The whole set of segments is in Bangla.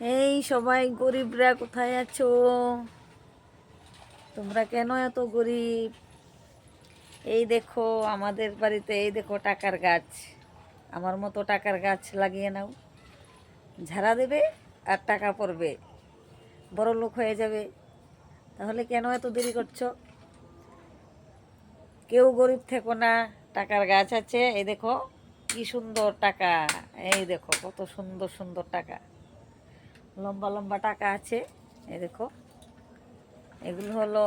এই সবাই গরিবরা কোথায় আছো? তোমরা কেন এত গরিব? এই দেখো আমাদের বাড়িতে, এই দেখো টাকার গাছ। আমার মতো টাকার গাছ লাগিয়ে নাও। ঝাড়া দেবে আর টাকা পড়বে। বড় লোক হয়ে যাবে। তাহলে কেন এত দেরি করছ? কেউ গরিব থেকো না, টাকার গাছ আছে। এই দেখো কি সুন্দর টাকা। এই দেখো কত সুন্দর সুন্দর টাকা। লম্বা লম্বা টাকা আছে। এ দেখো। এগুলো হলো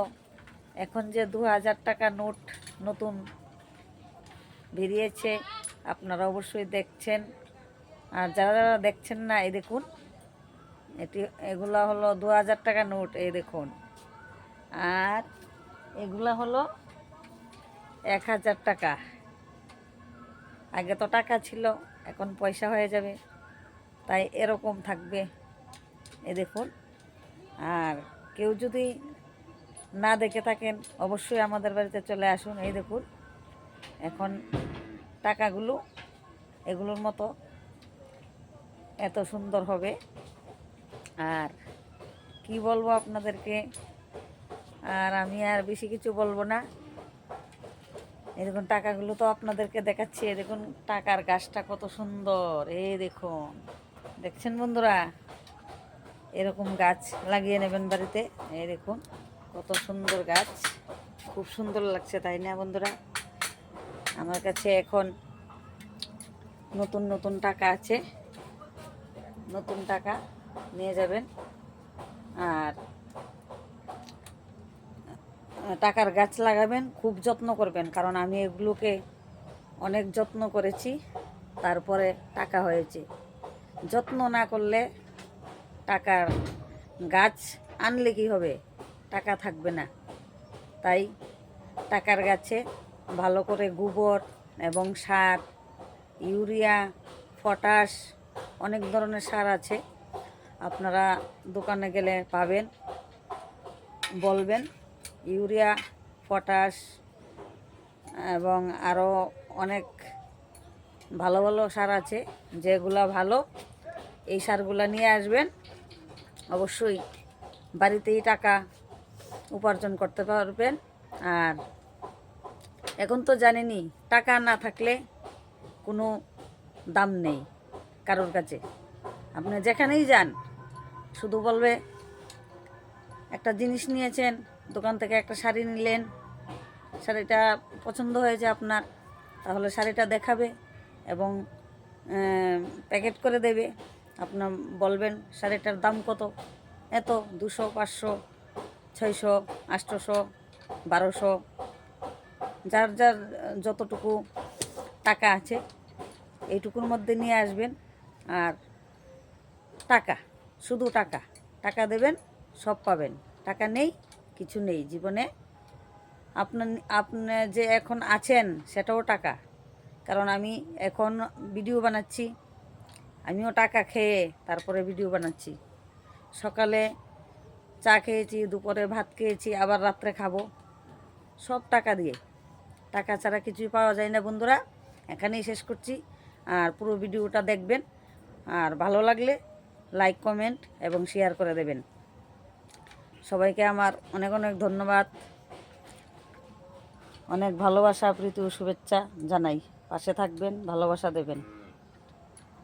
এখন যে দু হাজার টাকা নোট নতুন বেরিয়েছে, আপনারা অবশ্যই দেখছেন। আর যারা যারা দেখছেন না, এই দেখুন, এটি, এগুলো হলো দু হাজার টাকা নোট, এই দেখুন। আর এগুলা হলো এক হাজার টাকা। আগে তো টাকা ছিল, এখন পয়সা হয়ে যাবে, তাই এরকম থাকবে। এই দেখুন। আর কেউ যদি না দেখে থাকেন, অবশ্যই আমাদের বাড়িতে চলে আসুন। এই দেখুন, এখন টাকাগুলো এগুলোর মতো এত সুন্দর হবে। আর কি বলব আপনাদেরকে? আর আমি আর বেশি কিছু বলব না। এই দেখুন, টাকাগুলো তো আপনাদেরকে দেখাচ্ছি। দেখুন, টাকার গাছটা কত সুন্দর। এই দেখুন, দেখছেন বন্ধুরা? এরকম গাছ লাগিয়ে নেবেন বাড়িতে। এই দেখুন, কত সুন্দর গাছ। খুব সুন্দর লাগছে, তাই না বন্ধুরা? আমার কাছে এখন নতুন নতুন টাকা আছে। নতুন টাকা নিয়ে যাবেন। আর টাকার গাছ লাগাবেন, খুব যত্ন করবেন, কারণ আমি এগুলোকে অনেক যত্ন করেছি, তারপরে টাকা হয়েছে। যত্ন না করলে টাকার গাছ আনলে কি হবে? টাকা থাকবে না। তাই টাকার গাছে ভালো করে গোবর এবং সার, ইউরিয়া, পটাশ অনেক ধরনের সার আছে। আপনারা দোকানে গেলে পাবেন। বলবেন, ইউরিয়া, পটাশ এবং আরও অনেক ভালো ভালো সার আছে, যেগুলা ভালো এই সারগুলা নিয়ে আসবেন। অবশ্যই বাড়িতেই টাকা উপার্জন করতে পারবেন। আর এখন তো জানেনই, টাকা না থাকলে কোনো দাম নেই কারোর কাছে। আপনি যেখানেই যান, শুধু বলবে, একটা জিনিস নিয়েছেন, দোকান থেকে একটা শাড়ি নিলেন, শাড়িটা পছন্দ হয়েছে আপনার, তাহলে শাড়িটা দেখাবে এবং প্যাকেট করে দেবে। আপনার বলবেন, শাড়িটার দাম কত? এত, দুশো, পাঁচশো, ছয়শো আটশোশো বারোশো, যার যার যতটুকু টাকা আছে, এইটুকুর মধ্যে নিয়ে আসবেন। আর টাকা, শুধু টাকা। টাকা দেবেন, সব পাবেন। টাকা নেই, কিছু নেই জীবনে। আপনার আপনি যে এখন আছেন, সেটাও টাকা। কারণ আমি এখন ভিডিও বানাচ্ছি আমিও টাকা খেয়ে তারপরে ভিডিও বানাচ্ছি। সকালে চা খেয়েছি, দুপুরে ভাত খেয়েছি, আবার রাত্রে খাব। সব টাকা দিয়ে। টাকা ছাড়া কিছুই পাওয়া যায় না বন্ধুরা। এখানেই শেষ করছি। আর পুরো ভিডিওটা দেখবেন। আর ভালো লাগলে লাইক কমেন্ট এবং শেয়ার করে দেবেন। সবাইকে আমার অনেক অনেক ধন্যবাদ। অনেক ভালোবাসা, প্রীতি ও শুভেচ্ছা জানাই। পাশে থাকবেন, ভালোবাসা দেবেন।